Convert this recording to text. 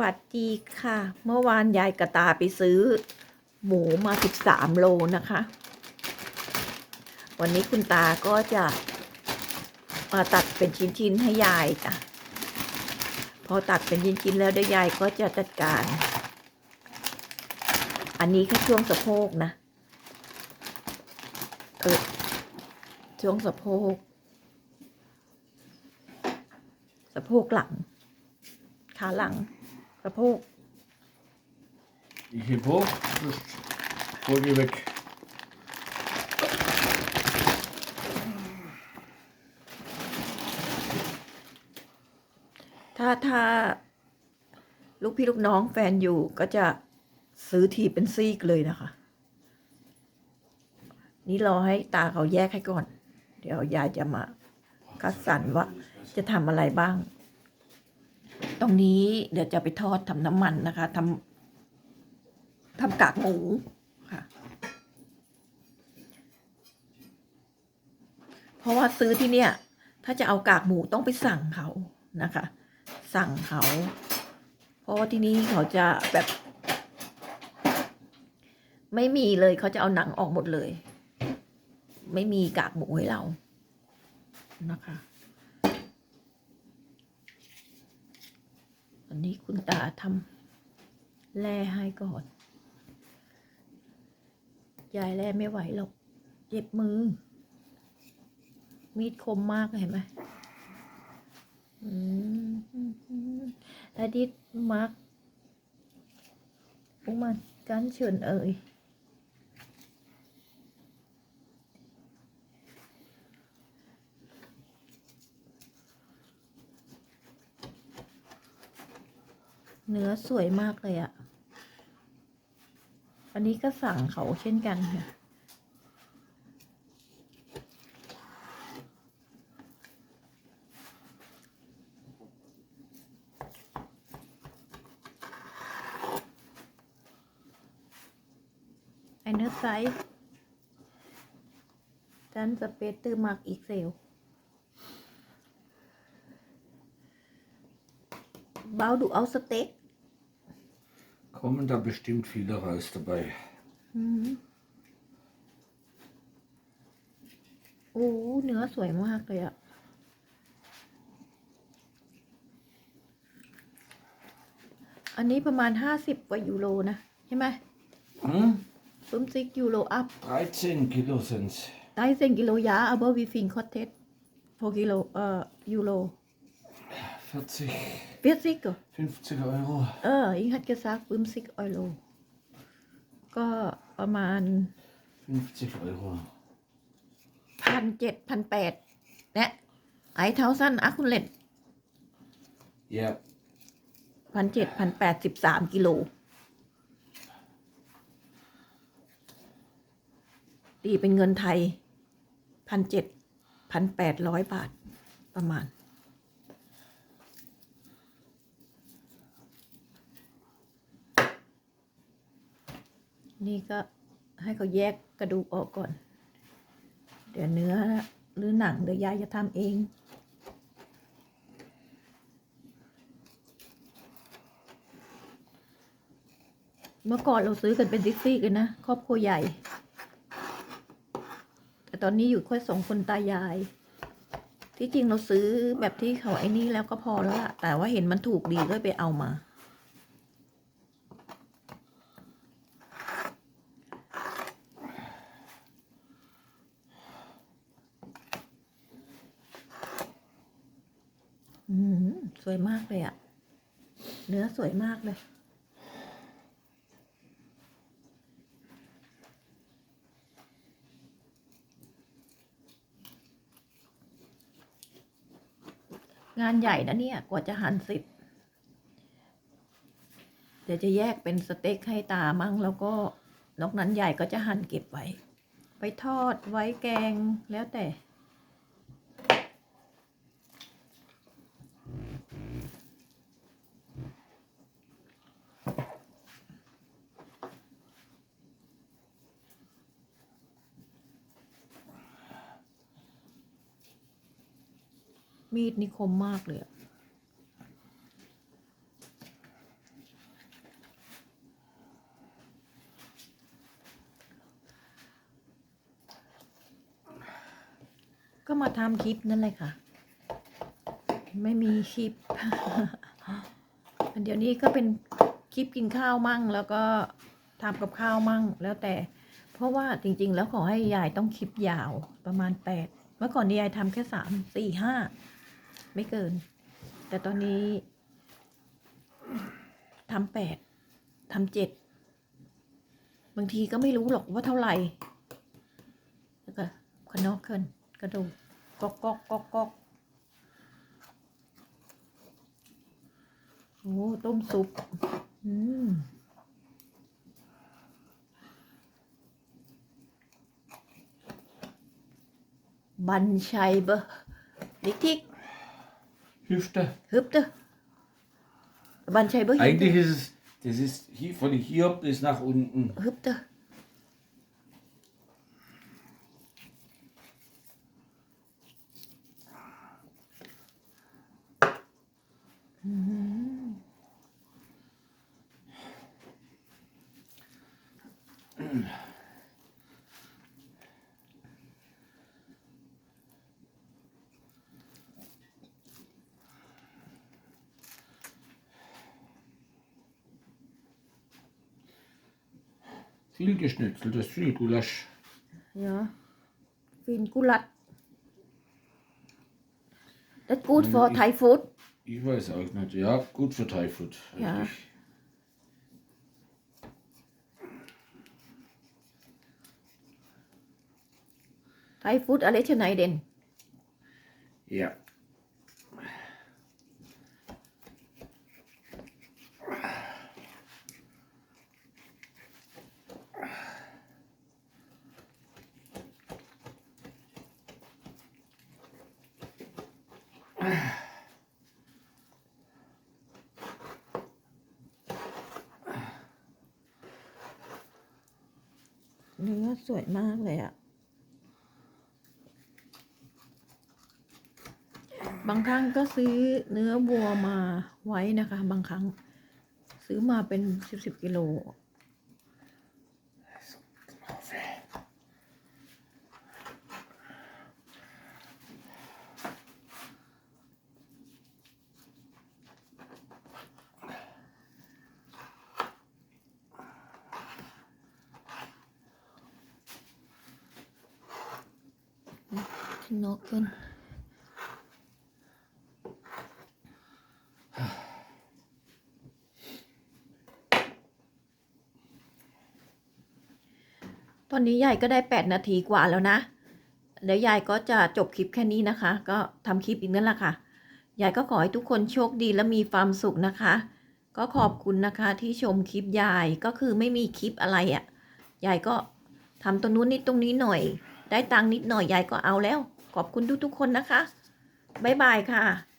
วัสดีค่ะ เมื่อวานยายกระตาไปซื้อ หมูมา13โลนะคะ วันนี้คุณตาก็จะมาตัดเป็นชิ้นๆให้ยายจ้ะพอตัดเป็นชิ้นๆแล้วเดี๋ยวยายก็จะจัดการ อันนี้แค่ช่วงสะโพกนะเออช่วงสะโพก สะโพกหลังขาหลัง สะโพก Ich heb hoch, sonst hol die weg. ถ้าถ้า ลูกพี่ลูกน้องแฟนอยู่ก็จะซื้อทีเป็นซีกเลยนะคะ นี่รอให้ตาเขาแยกให้ก่อน เดี๋ยวยายจะมาคัดสรรว่าจะทำอะไรบ้าง ตรงนี้เดี๋ยวจะไปทอดทำน้ำมันนะคะทำทำกากหมูค่ะ เพราะว่าซื้อที่เนี่ย ถ้าจะเอากากหมูต้องไปสั่งเขานะคะ สั่งเขา เพราะว่าที่นี่เขาจะแบบ ไม่มีเลยเขาจะเอาหนังออกหมดเลย ไม่มีกากหมูให้เรานะคะ อันนี้คุณตาทำแล่ให้ก่อน ยายแล่ไม่ไหวหรอก เจ็บมือ มีดคมมากเห็นไหมอืมอดิตมักอุมันกันเฉินเอ่ย เนื้อสวยมากเลยอะ่ะ อันนี้ก็สั่งเขาเช่นกันค่ะ ไอเนื้อไซส์ดันสเปซตือมักอีกเซลบ้าดูเอาสเต็ก Kommen da bestimmt viele raus dabei. โอ้เนื้อสวยมากเลยอะอันนี้ประมาณห้าสิบกว่ายูโรนะ ใช่ไหม Hm? ซุ้มซิกยูโรอัพ 13 Kilo sind's. ได้เซนกิโลยาอับวีฟิงคอตเทสโกิโลเอ่อยูโร 40, เปียซิกเหรอ50 Euro. เอออีกฮัดกระซักบึ้มซิกออยโลก็ประมาณ 50 Euro. พันเจ็ดพันแปดเนี่ยไอเท้าสั้นอัคุเลต Ja, พันเจ็ดพันแปดสิบสามกิโล ตีเป็นเงินไทยพันเจ็ดพันแปดร้อยบาทประมาณ นี่ก็ให้เขาแยกกระดูกออกก่อน เดี๋ยวเนื้อหรือหนังเดี๋ยวยายจะทำเองเมื่อก่อนเราซื้อกันเป็นซิกซี่กันนะ ครอบครัวใหญ่ แต่ตอนนี้อยู่ค่อยสองคนตายาย ที่จริงเราซื้อแบบที่เขาไอ้นี่แล้วก็พอแล้วล่ะ แต่ว่าเห็นมันถูกดีก็ไปเอามา สวยมากเลยอะเนื้อสวยมากเลยงานใหญ่นะเนี่ย กว่าจะหั่นสร็จเดี๋ยวจะแยกเป็นสเต็กให้ตามั่งแล้วก็นอกนั้นใหญ่ก็จะหั่นเก็บไว้ ไปทอดไว้แกงแล้วแต่ มีดนี่คมมากเลยก็มาทำคลิปนั่นเลยค่ะ ไม่มีคลิป เดี๋ยวนี้ก็เป็นคลิปกินข้าวมั่ง แล้วก็ทำกับข้าวมั่งแล้วแต่ เพราะว่าจริง ๆ แล้วขอให้ยายต้องคลิปยาวประมาณแปดเมื่อก่อนนี้ยายทำแค่สามสี่ห้า ไม่เกิน แต่ตอนนี้ทำแปดทำเจ็ดบางทีก็ไม่รู้หรอกว่าเท่าไหร่แล้วก็ขนอกขึ้นกระดูกก๊อกก๊อกก๊อกก๊อกโอ้ต้มซุป อืมบันชัยเบอร์ลิทิก Hüfte. ฮึบเตอบันชัยเบอร์ Eigentlich ist es, das ist hier, von hier bis nach unten. ฮึ Viel geschnitzeltes, viel Gulasch. Ja, viel Gulasch. Das ist gut für hm, Thai Food. Ich weiß auch nicht. Ja, gut für Thai Food. Ja. Thai Food, alle schneiden. Ja. เนื้อสวยมากเลยอะบางครั้งก็ซื้อเนื้อวัวมาไว้นะคะ บางครั้ง ซื้อมาเป็นสิบสิบกิโล นกขึ้นตอนนี้ยายก็ได้แปดนาทีกว่าแล้วนะ เดี๋ยวยายก็จะจบคลิปแค่นี้นะคะ ก็ทำคลิปอีกนั่นแหละค่ะ ยายก็ขอให้ทุกคนโชคดีและมีความสุขนะคะ ก็ขอบคุณนะคะที่ชมคลิปยาย ก็คือไม่มีคลิปอะไรอะ่ะ ยายก็ทำตรงนู้นนิดตรงนี้หน่อย ได้ตังค์นิดหน่อยยายก็เอาแล้ว ขอบคุณทุกๆคนนะคะ บ๊ายบายค่ะ